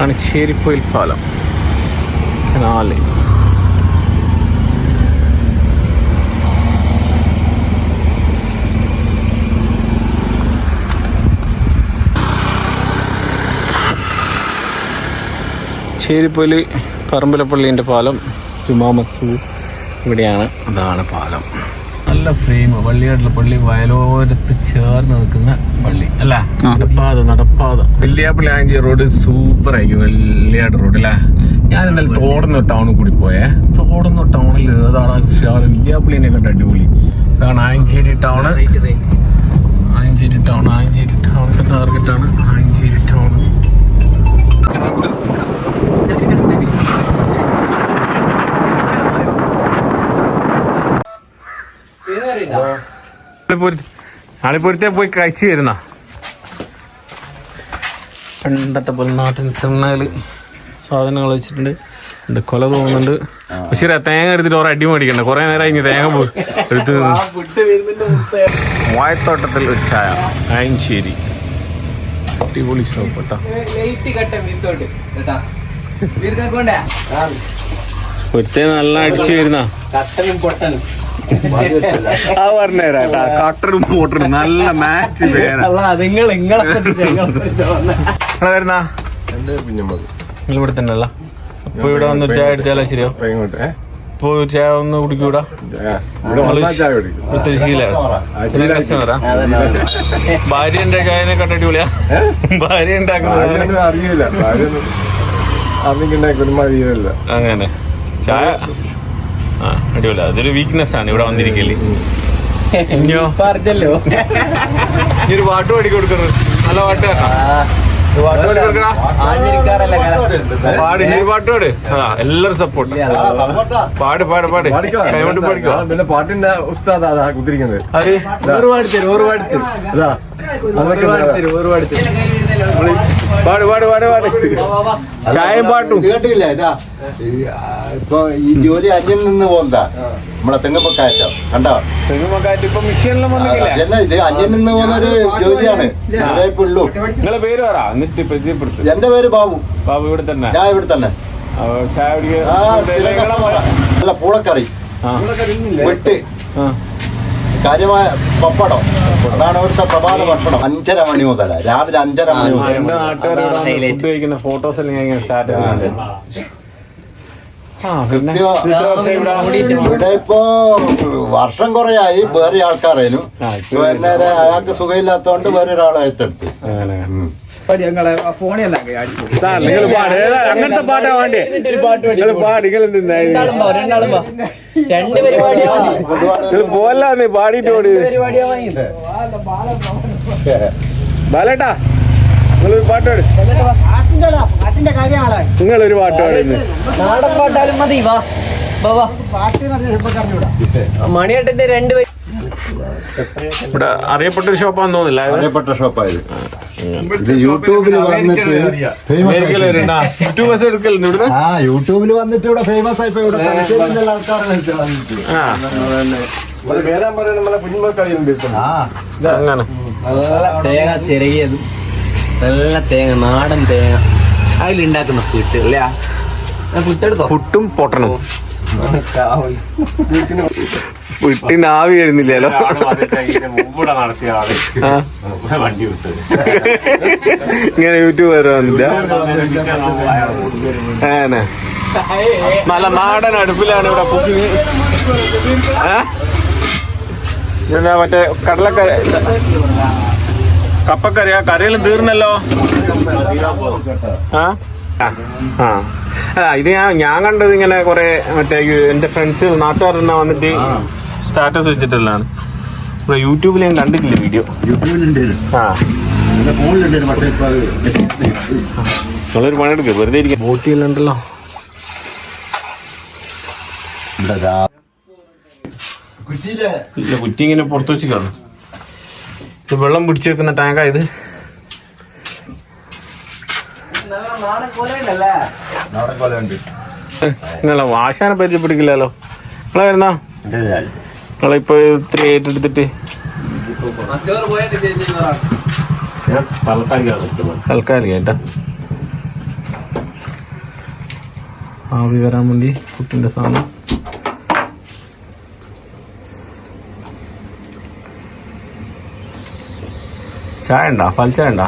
ആണ് ചേരിപ്പോയിൽ പാലം. കനാല് ചേരിപ്പൊയിൽ പറമ്പലപ്പള്ളീന്റെ പാലം ജുമാ മസ്ജിദ് ഇവിടെയാണ്. അതാണ് പാലം. നല്ല ഫ്രെയിം വള്ളിയാട്ടുള്ള പള്ളി വയലോരത്ത് ചേർന്ന് നിൽക്കുന്ന പള്ളി അല്ല? നടപ്പാത നടപ്പാത. വെള്ളിയാപ്പള്ളി ആഞ്ചി റോഡ് സൂപ്പർ ആയിരിക്കും വെള്ളിയാട് റോഡ് അല്ലേ? ഞാൻ ഇന്നലെ തോടുന്ന ടൗണിൽ കൂടി പോയേ. തോടുന്ന ടൗണിൽ ഏതാണ് ഉഷാർ? വെള്ളിയാപ്പള്ളിനെ കണ്ട അടിപൊളി. കാരണം ആഞ്ചേരി ടൗണ് ആഞ്ചേരി ടൗൺ ആഞ്ചേരി ടൗണിന്റെ ടാർഗറ്റാണ് ആഞ്ചേരി ടൗൺ ആളിപ്പുറത്തെ പോയി കഴിച്ചു വരുന്ന. പണ്ടത്തെ പോലെ നാട്ടിൽ തിണ്ണാൽ സാധനങ്ങൾ വെച്ചിട്ടുണ്ട്. ഉണ്ട് കൊല തോന്നുന്നുണ്ട്. പക്ഷേ തേങ്ങ എടുത്തിട്ട് ഓരോ അടി മേടിക്കണ്ട. കുറെ നേരം ഇനി തേങ്ങ പോയി എടുത്ത് വായത്തോട്ടത്തിൽ ഒരു ചായ. ആയഞ്ചേരി അടിപൊളി ഷോപ്പ് കേട്ടോ? നല്ല അടിച്ചു വരുന്ന. കട്ടനും പൊട്ടനും ആ പറഞ്ഞുതരാ കേട്ടാ കട്ടറും മോട്ടറും നല്ല മാച്ച് നിങ്ങൾ നിങ്ങളെ വരുന്ന നിങ്ങൾ ഇവിടെ തന്നെ അല്ല അപ്പൊ ഇവിടെ വന്ന് ചായ അടിച്ചാലോ ശരിയോ ഇപ്പൊ ചായ ഒന്ന് കുടിക്കൂടാ? ഇവിടുത്തെ ശീല കസ്റ്റമറാ. ഭാര്യ ഉണ്ടാക്കാനെ കണ്ടിട്ട് വിളിയാ ഭാര്യ ഉണ്ടാക്കുന്നത് അറിയില്ല. അങ്ങനെ. ചായ ആ അടിപൊളി. അതൊരു വീക്ക്നെസ് ആണ് ഇവിടെ വന്നിരിക്കൽ. ഇനിയോ? പറഞ്ഞല്ലോ. ഈ ഒരു പാട്ട് പാടി. കൊടുക്കുന്നത് നല്ല പാട്ട് പാടി. ഒരു പാട്ട് പാട്. ആ എല്ലാരും സപ്പോർട്ട് പാട് പാട്. പാട് കൈകൊണ്ട് പാടിക്കോ? പിന്നെ പാട്ടിന്റെ ഉസ്താദ് അതാ കുത്തിരിക്കുന്നത്. ഒരുപാട് തരും ഒരുപാട് തരും. ഒരുപാട് തരും ഒരുപാട് തരും. പാട് പാട് പാട് പാട്. ചായയും പാട്ടും. കേട്ടില്ല ഇതാ ഇപ്പൊ ഈ ജോലി അന്യം നിന്ന് പോകുന്നതാ. നമ്മളെ തെങ്ങപ്പക്കാറ്റം കണ്ടോ? തെങ്ങുമക്കാറ്റ് ഇപ്പൊ മെഷീനിലും വന്നിട്ടില്ല? അതല്ല ഇത് അന്യം നിന്ന് പോകുന്ന ഒരു ജോലിയാണ്. ഉള്ളൂ നിങ്ങളെ പേര് പറ. എന്നിട്ട് പരിചയപ്പെടുത്തു. എന്റെ പേര് ബാബു. ബാബു ഇവിടെ തന്നെ. ഞാൻ ഇവിടെ തന്നെ. ചായ. നല്ല പൂളക്കറി. വെട്ട്. കാര്യമായ പപ്പടം. അതാണ് ഇവിടുത്തെ പ്രഭാത ഭക്ഷണം. അഞ്ചര മണി മുതല രാവിലെ അഞ്ചര മണി മുതൽ. ഫോട്ടോസ് ഇവിടെ ആയി ഇപ്പോ വർഷം കുറയായി വേറെ ആൾക്കാരേനു ആ, ഇപ്പൊ പിന്നെ അയാൾക്ക് സുഖമില്ലാത്തോണ്ട് വേറെ അങ്ങനത്തെ പാട്ടാ വേണ്ടേ? നിങ്ങൾ പാട് നിങ്ങൾ രണ്ടാളും പോ രണ്ടാളും പോ രണ്ട് പരിപാടിയാ മതി. നിങ്ങൾ പോല്ല നീ മതി. ബാലേട്ടാ നിങ്ങളൊരു പാട്ട് പാട്. നിങ്ങളൊരു പാട്ട് നാടൻ പാട്ടാലും മതി വാ. മണിയേട്ടന്റെ രണ്ട് ഇവിടെ അറിയപ്പെട്ടൊരു ഷോപ്പാന്ന് തോന്നില്ല അറിയപ്പെട്ട ഷോപ്പായത്. ഇത് യൂട്യൂബിൽ വന്നിട്ട് ഫേമസ് എടുക്കലുണ്ട് ആ യൂട്യൂബിൽ വന്നിട്ട് ഇവിടെ ഫേമസ് ആയിപ്പോ ഇവിടെ ആൾക്കാരാണ് തേങ്ങ ചെറിയതും നല്ല തേങ്ങ നാടൻ തേങ്ങ. അതിലുണ്ടാക്കുന്ന പുട്ട് അല്ലേ? പുട്ടെടുത്തോ? പുട്ടും പൊട്ടണം പുട്ടിന് ആവി വരുന്നില്ലല്ലോ ആ. ഇങ്ങനെ യൂട്യൂബ് അങ്ങനെ നല്ല നാടൻ അടുപ്പിലാണ് ഇവിടെ കുക്കിംഗ് എന്താ മറ്റേ കടലക്കറി? കപ്പക്കറി ആ കറിയെല്ലാം തീർന്നല്ലോ. ആ? ആ ഇത് ഞാൻ ഞാൻ കണ്ടത് ഇങ്ങനെ കുറെ മറ്റേ എന്റെ ഫ്രണ്ട്സ് നാട്ടുകാരെന്നാ വന്നിട്ട് സ്റ്റാറ്റസ് വെച്ചിട്ടുള്ളതാണ്. ഇവിടെ യൂട്യൂബിൽ ഞാൻ കണ്ടിട്ടില്ല വീഡിയോ യൂട്യൂബിലുണ്ട് ആ. എന്റെ ഫോണിലുണ്ട് അത് നിങ്ങളൊരു പണിയെടുക്കുക വെറുതെ ഇരിക്കുക ബോട്ടിയെല്ലാം ഉണ്ടല്ലോ. ഇല്ല കുറ്റി ഇങ്ങനെ പുറത്ത് വെച്ച് കാണും ഇത് വെള്ളം പിടിച്ചു വെക്കുന്ന ടാങ്കാ ഇത്. നാടൻ കൊലയുണ്ടല്ലേ നാടൻ കൊലയുണ്ട്. നിങ്ങളെ വാശാനെ പരിചയപ്പെടുക്കില്ലല്ലോ നിങ്ങളെ വരുന്ന? നിങ്ങളിപ്പോ ഇത്തിരി ഏറ്റെടുത്തിട്ട് താൽക്കാലികമായിട്ടാ. ആവി വരാൻ വേണ്ടി പുട്ടിന്റെ സാധനം. ചായ ഉണ്ടോ? പാൽ ചായ ഉണ്ടോ?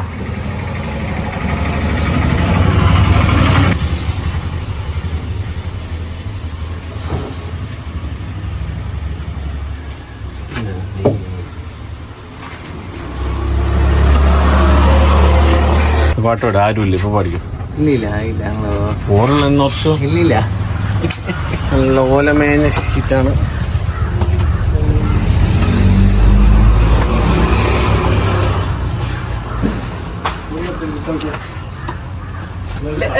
പാട്ടോടെ ആരുമില്ല ഇപ്പൊ പാടിക്കും? ഇല്ലില്ല ഇല്ല ഇല്ലില്ല. നല്ല ഓലമേഞ്ഞ ഷീറ്റാണ്.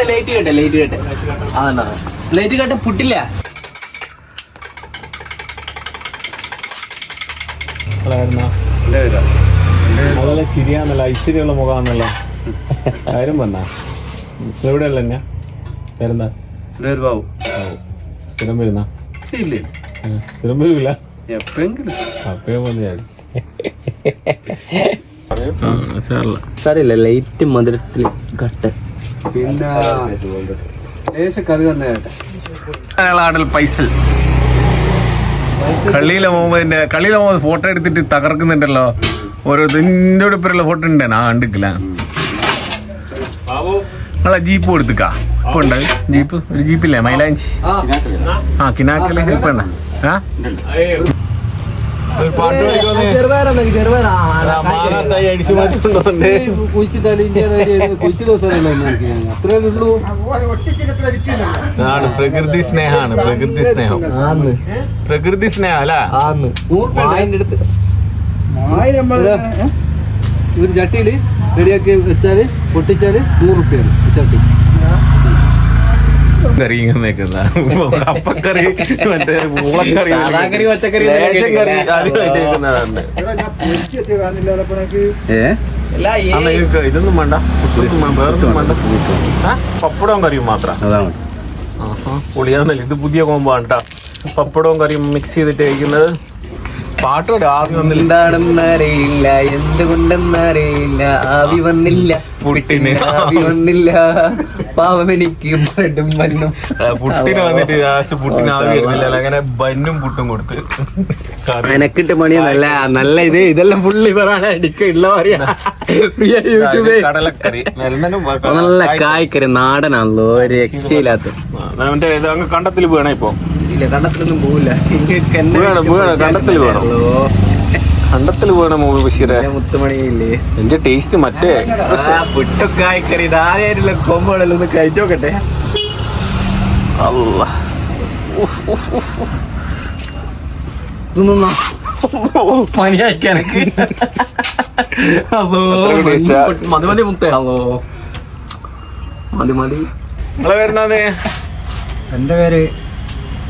ലൈറ്റ് കേട്ടെ ലൈറ്റ് കേട്ടെ. ലൈറ്റ് കേട്ടെ പുട്ടില്ല. നല്ല ചിരിയാന്നല്ല ഐശ്വര്യമുള്ള മുഖമാന്നല്ല കാര്യം വന്നാ? എവിടെയല്ല ഞാൻ വരുന്ന ബാബു സ്ഥിരം വരുന്ന? ഇല്ലേ? സ്ഥിരം വരൂല? എപ്പെങ്കിലും. അപ്പയോ വന്ന് ചാടി. സാറില്ല ലൈറ്റ് മധുരത്തിൽ കട്ട് പിന്നെ ആടൽ പൈസൽ. കളിയിലെ മുഹമ്മദിന്റെ കളിയിലെ മുഹമ്മദ് ഫോട്ടോ എടുത്തിട്ട് തകർക്കുന്നുണ്ടല്ലോ. ഓരോ ഇതിന്റെ ഇപ്പുറമുള്ള ഫോട്ടോ ഉണ്ട് ആ കണ്ടിക്കില്ല നിങ്ങളെ ജീപ്പ് കൊടുത്തുക്കാ. ഇപ്പൊ ഉണ്ട് ജീപ്പ് ഒരു ജീപ്പില്ലേ മൈലാഞ്ചി ആ കിനാക്കൽ ഇപ്പൊ ഉണ്ടോ? ആ പ്രകൃതി സ്നേഹാണ്. പ്രകൃതി സ്നേഹം. ആന്ന്. പ്രകൃതി സ്നേഹം അല്ല? ഒരു ചട്ടിയിൽ റെഡിയാക്കി വെച്ചാൽ പൊട്ടിച്ചാൽ നൂറ് റുപ്യാണ് ചട്ടി. കറി കപ്പക്കറി മറ്റേ പൂളക്കറി. കറി, പച്ചക്കറി ഇതൊന്നും വേണ്ട. വേറൊന്നും വേണ്ട. പപ്പടവും കറിയും മാത്രം. പൊളിയാന്നല്ല. ഇത് പുതിയ കോമ്പാണ് കേട്ടോ പപ്പടവും കറിയും മിക്സ് ചെയ്തിട്ട് കഴിക്കുന്നത്. പാട്ടോടെ ആദ്യം വന്നില്ല. എന്താണെന്നറിയില്ല എന്തുകൊണ്ടെന്നറിയില്ല ആവി വന്നില്ല. പുട്ടിന്. ആവി വന്നില്ല. പാവം എനിക്ക് ബ്രെഡും ആ, പുട്ടിന് വന്നിട്ട് ലാസ്റ്റ് പുട്ടിന് ആവി വരുന്നില്ല. അങ്ങനെ ബന്നും പുട്ടും കൊടുത്ത് എനക്കിട്ട് മണി നല്ല നല്ല ഇത് ഇതെല്ലാം പുള്ളി പറയാൻ അടിക്കുള്ള പറയാ പ്രിയ യൂട്യൂബ്. നല്ല കായ്ക്കറി നാടനാണല്ലോ. ഒരു രക്ഷയില്ലാത്ത. കണ്ടത്തിൽ വേണം ഇപ്പൊ. ഇല്ല കണ്ടത്തിലൊന്നും പോവില്ല. വീണ കണ്ടത്തിൽ കണ്ടത്തിൽ വീണു കണ്ടത്തിൽ വീണ മൂവി ബഷീറെ? മുത്തുമണിയില്ലേ? എന്റെ ടേസ്റ്റ് മറ്റേ ആ, പുട്ടും കായ്ക്കറി ഇതാരായിട്ടുള്ള കോമ്പോളെല്ലാം ഒന്ന് കഴിച്ചു നോക്കട്ടെ. അല്ല മതി മതി മുത്തേ. ഹലോ മതി മതി. നിങ്ങളെ വരുന്നത് എന്റെ പേര്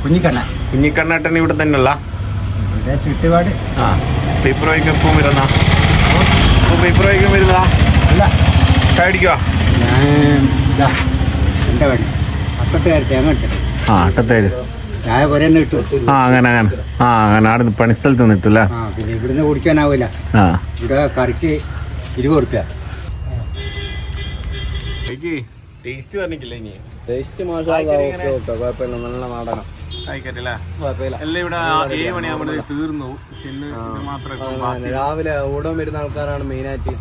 കുഞ്ഞിക്കണ്ണ കുഞ്ഞിക്കണ്ണേട്ടൻ ഇവിടെ തന്നെയുള്ള ചുറ്റുപാട്. ആ വായിക്കാൻ എപ്പം വരുന്ന? പേപ്പർ വായിക്കാൻ വരുന്നതാ അല്ല. ചാടിക്കോ ഞാൻ ഇതാ എന്റെ പണി. അപ്പത്തെ ആ അട്ടത്തേര് ചായ പോലെ തന്നെ കിട്ടും ആ അങ്ങനെ അങ്ങനെ. ആ അങ്ങനെ. അവിടെ പണിസ്ഥലത്ത് ആ പിന്നെ ഇവിടുന്ന് കുടിക്കാനാവില്ല. ആ. ഇവിടെ കറിക്ക് ഇരുപത് റുപ്യ ടേസ്റ്റ് പറഞ്ഞിട്ടില്ല ഇനി? ടേസ്റ്റ് കുഴപ്പമില്ല നല്ല നാടനം ആയിക്കോട്ടെ കുഴപ്പമില്ല. എല്ലാം ഇവിടെ ഏഴ് മണിയാകുമ്പോൾ തീർന്നു. മാത്രമേ രാവിലെ ഓടാൻ വരുന്ന ആൾക്കാരാണ് മെയിനായിട്ട്.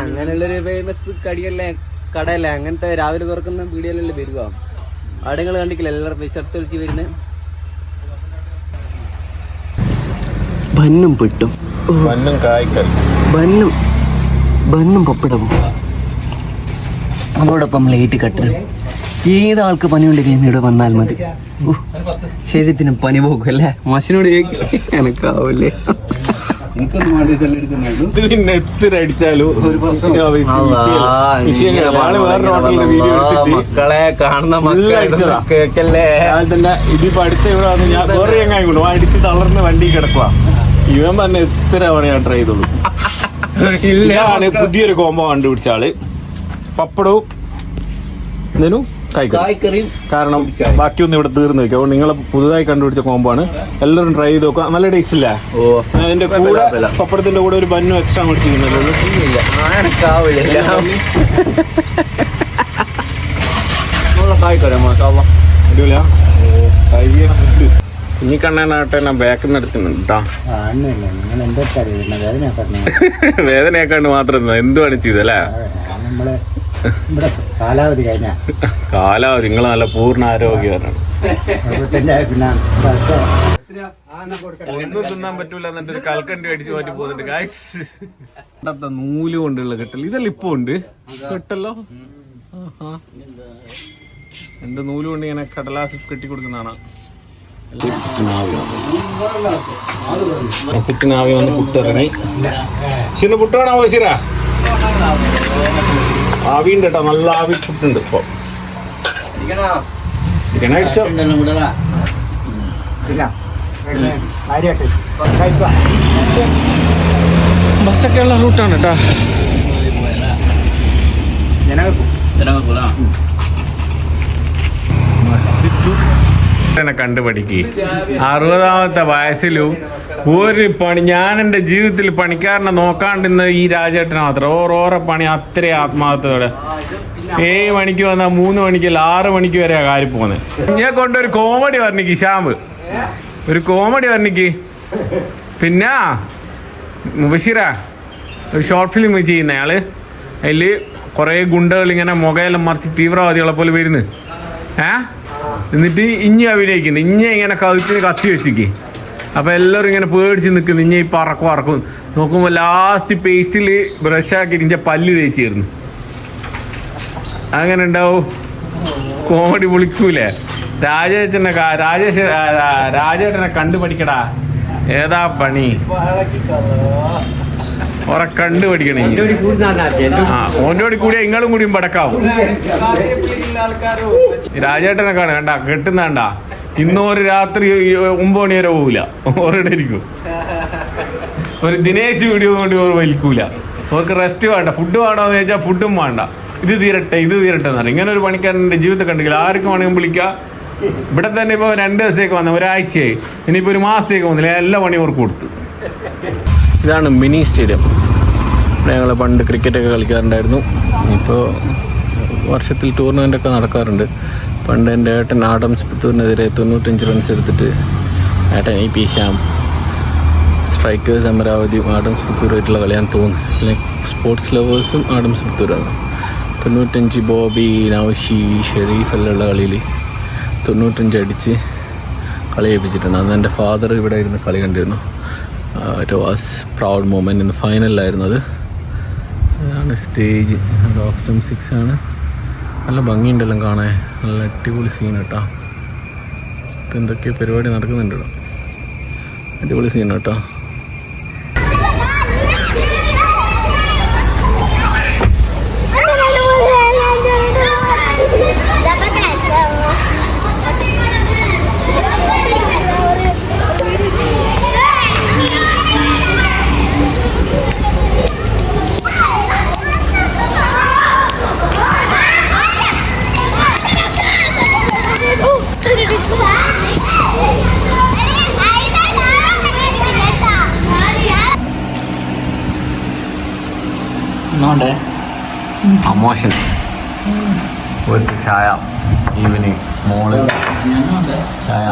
അങ്ങനെയുള്ളൊരു ഫേമസ് കടിയല്ലേ കടയല്ലേ? അങ്ങനത്തെ രാവിലെ തുറക്കുന്ന പീടിയല്ലേ വരിക? അവിടെ നിങ്ങൾ കണ്ടിക്കില്ല എല്ലാവരും വിശർത്ത് വിളിച്ച് വരുന്നത്. ബന്നും പെട്ടും. ബന്നും ബന്നും പപ്പടവും. അതോടൊപ്പം ലൈറ്റ് കട്ടറും ഏതാൾക്ക് ആൾക്ക് പനിയുണ്ടെങ്കിൽ ഇവിടെ വന്നാൽ മതി. ശരീരത്തിന് പനി പോകും അല്ലേ മസിനോട് എനക്കാവൂലേ. പിന്നെ എത്ര അടിച്ചാലും. മക്കളെ കാണുന്ന മക്കളെ കേക്കല്ലേ തന്നെ ഇതിപ്പോ അടുത്ത ഇവിടെ വന്ന് ഞാൻ കുറേ എങ്ങനെ അടിച്ച് തളർന്ന് വണ്ടി കിടക്കുക ഇവൻ പറഞ്ഞ എത്ര തവണ ഞാൻ ട്രൈ ചെയ്തോളൂ. ഇതാണ് പുതിയൊരു കോംബോ കണ്ടുപിടിച്ച ആൾ. പപ്പടവും കായ്ക്കറി കായ്ക്കറിയും കാരണം ബാക്കിയൊന്നും ഇവിടെ തീർന്നു വെക്കും അപ്പോൾ നിങ്ങൾ പുതുതായി കണ്ടുപിടിച്ച കോംബോ ആണ്. എല്ലാവരും ട്രൈ ചെയ്ത് നോക്കുക. നല്ല ടേസ്റ്റ് ഇല്ല? അതിന്റെ കൂടെ പപ്പടത്തിന്റെ കൂടെ ഒരു ബന്നും എക്സ്ട്രാ മേടിച്ചിരുന്നല്ലോ ഇല്ല. എനക്കാവില്ല കായ്ക്കോരാ കണ്ണനാട്ടെ ഞാൻ ബാക്കിൽ നിന്ന് എടുക്കുന്നുണ്ട് കേട്ടോ വേദനയാക്കാണ്ട് മാത്രം എന്തുവാണ് ചെയ്തല്ലേ നമ്മൾ ഇവിടെ കാലാവധി കഴിഞ്ഞ. കാലാവധി. നിങ്ങൾ നല്ല പൂർണ ആരോഗ്യമാണ് ഒന്നും തിന്നാൻ പറ്റൂല എന്നിട്ട് ഒരു കൽക്കണ്ടി അടിച്ചു മാറ്റി പോകുന്നുണ്ട്. ഗായ്സ് നൂൽ കൊണ്ടുള്ള കെട്ടൽ. ഇതെല്ലാം ഇപ്പൊ ഉണ്ട്. കെട്ടല്ലോ ആഹാ. എന്റെ നൂൽ കൊണ്ട് ഇങ്ങനെ കടലാസ് കെട്ടി കൊടുക്കുന്നതാണ്. പുട്ടിനാവി വന്ന് പുട്ടിറങ്ങി. ശിന്ന് പുട്ടാണോ ശിര? ആവിണ്ട് കേട്ടോ നല്ല ആവി പുട്ടുണ്ട് ഇപ്പൊ. അടിച്ചോ. ബസ്സൊക്കെ ഉള്ള റൂട്ടാണ് കേട്ടാ കണ്ടുപഠിക്ക്. അറുപതാമത്തെ വയസ്സിലും ഒരു പണി ഞാൻ എന്റെ ജീവിതത്തിൽ പണിക്കാരനെ നോക്കാണ്ടിരുന്ന ഈ രാജേട്ടനെ മാത്രം. ഓരോരോ പണി അത്ര ആത്മാർത്ഥത്തോടെ ഏഴ് മണിക്ക് വന്നാൽ മൂന്ന് മണിക്കല്ല ആറ് മണിക്ക് വരെ കാര്യം പോകുന്നത് ഞാൻ കൊണ്ടൊരു കോമഡി വർണിക്ക് ശ്യാമ്പ് ഒരു കോമഡി വർണിക്ക് പിന്നെ മുബഷിറ ഒരു ഷോർട്ട് ഫിലിം ചെയ്യുന്ന ആൾ. അതിൽ കുറേ ഗുണ്ടകൾ ഇങ്ങനെ മുഖയെല്ലാം മറിച്ച് തീവ്രവാദികളെ പോലെ വരുന്നു. ഏ? എന്നിട്ട് ഇഞ്ഞി അഭിനയിക്കുന്നു ഇഞ്ഞ ഇങ്ങനെ കഴുത്തിന് കത്തി വെച്ചിക്ക്. അപ്പൊ എല്ലാവരും ഇങ്ങനെ പേടിച്ച് നിൽക്കുന്നു. ഇഞ്ഞ ഈ പറക്കും പറക്കും. നോക്കുമ്പോൾ ലാസ്റ്റ് പേസ്റ്റിൽ ബ്രഷ് ആക്കി ഇഞ്ച പല്ല് തേച്ചിരുന്നു. അങ്ങനെ ഉണ്ടാവും കോമഡി വിളിക്കൂലേ? കാ- രാജേഷ് രാജേട്ടനെ കണ്ടു പഠിക്കടാ ഏതാ പണി? ഓറെ കണ്ടു പഠിക്കണേ ആ ഓന്റെ കൂടി ഇങ്ങളും കൂടിയും പടക്കാവും. രാജേട്ടനെ കാണും കണ്ട കെട്ടുന്ന കണ്ട ഇന്നൊരു രാത്രി ഒമ്പത് മണി വരെ പോവില്ല ഓരോടെ ഇരിക്കും. ഒരു ദിനേശ് വീഡിയോ കൊണ്ട് ഓർ വലിക്കൂല. ഓർക്ക് റെസ്റ്റ് വേണ്ട. ഫുഡ് വേണോന്ന് ചോദിച്ചാൽ ഫുഡും വേണ്ട. ഇത് തീരട്ടെ ഇത് തീരട്ടെ എന്ന് പറയും ഇങ്ങനെ ഒരു പണിക്കാരന്റെ ജീവിതത്തിൽ കണ്ടെങ്കിൽ ആർക്കും വേണമെങ്കിൽ വിളിക്കാം. ഇവിടെ തന്നെ ഇപ്പോൾ രണ്ട് ദിവസത്തേക്ക് വന്ന ഒരാഴ്ചയായി. ഇനിയിപ്പോൾ ഒരു മാസത്തേക്ക് വന്നില്ല. എല്ലാ പണിയും അവർക്ക് കൊടുത്തു. ഇതാണ് മിനി സ്റ്റേഡിയം. ഇവിടെ ഞങ്ങൾ പണ്ട് ക്രിക്കറ്റൊക്കെ കളിക്കാറുണ്ടായിരുന്നു. ഇപ്പോൾ വർഷത്തിൽ ടൂർണമെന്റ് ഒക്കെ നടക്കാറുണ്ട്. പണ്ട് എന്റെ ഏട്ടൻ ആഡംസ് പുത്തൂരിനെതിരെ തൊണ്ണൂറ്റഞ്ച് റൺസ് എടുത്തിട്ട് ഏട്ടൻ ഐ പി ശ്യാം സ്ട്രൈക്കേഴ്സ് അമരാവതിയും ആഡംസ് പുത്തൂരായിട്ടുള്ള കളിയാന്ന് തോന്നുന്നു. ലൈക്ക് സ്പോർട്സ് ലവേഴ്സും ആഡംസ് പുത്തൂരാണ്. തൊണ്ണൂറ്റഞ്ച് ബോബി നൗഷി ഷെരീഫ് എല്ലാം കളിയിൽ തൊണ്ണൂറ്റഞ്ച് അടിച്ച് കളി ഏൽപ്പിച്ചിട്ടുണ്ട് അന്ന് എന്റെ ഫാദർ ഇവിടെ ഇരുന്ന് കളി കണ്ടിരുന്നു. ഇറ്റ് വാസ് പ്രൗഡ് മൂമെന്റ് ഇന്ന് ഫൈനലിലായിരുന്നത് അത് അതാണ് സ്റ്റേജ് ഓഫ് സിക്സ് ആണ്. നല്ല ഭംഗിയുണ്ടല്ലോ കാണാൻ. നല്ല അടിപൊളി സീൻ കേട്ടോ ഇപ്പം എന്തൊക്കെയോ പരിപാടി നടക്കുന്നുണ്ട് കേട്ടോ അടിപൊളി സീൻ കേട്ടോ നോണ്ടേ അമോഷൻ. ഒരു ചായ ഈവനിങ്. മോൾ. ചായ.